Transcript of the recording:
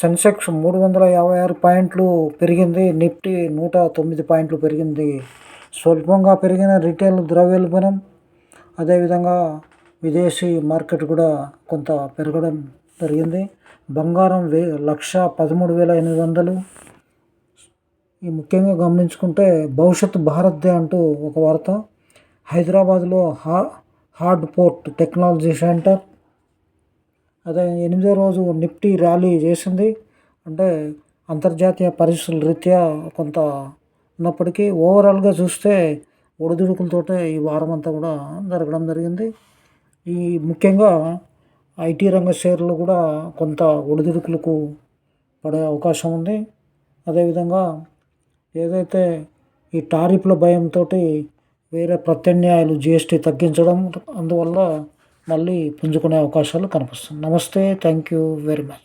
సెన్సెక్స్ మూడు వందల యాభై ఆరు పాయింట్లు పెరిగింది నిఫ్టీ నూట తొమ్మిది పాయింట్లు పెరిగింది. స్వల్పంగా పెరిగిన రిటైల్ ద్రవ్యోల్బణం అదేవిధంగా విదేశీ మార్కెట్ కూడా కొంత పెరగడం జరిగింది. బంగారం వే లక్ష పదమూడు వేల ఎనిమిది వందలు. ఈ ముఖ్యంగా గమనించుకుంటే భవిష్యత్ భారత్దే అంటూ ఒక వార్త. హైదరాబాద్లో హా హార్డ్ పోర్ట్ టెక్నాలజీ సెంటర్ అదే ఎనిమిదో రోజు నిఫ్టీ ర్యాలీ చేసింది. అంటే అంతర్జాతీయ పరిస్థితుల రీత్యా కొంత ఉన్నప్పటికీ ఓవరాల్గా చూస్తే ఒడిదుడుకులతోటే ఈ వారం అంతా కూడా జరగడం జరిగింది. ఈ ముఖ్యంగా ఐటీ రంగ షేర్లు కూడా కొంత ఒడిదుడుకులకు పడే అవకాశం ఉంది. అదేవిధంగా ఏదైతే ఈ టారిఫ్ల భయంతో వేరే ప్రత్యామ్నాయాలు జిఎస్టీ తగ్గించడం అందువల్ల మళ్ళీ పుంజుకునే అవకాశాలు కనిపిస్తుంది నమస్తే థ్యాంక్ యూ వెరీ మచ్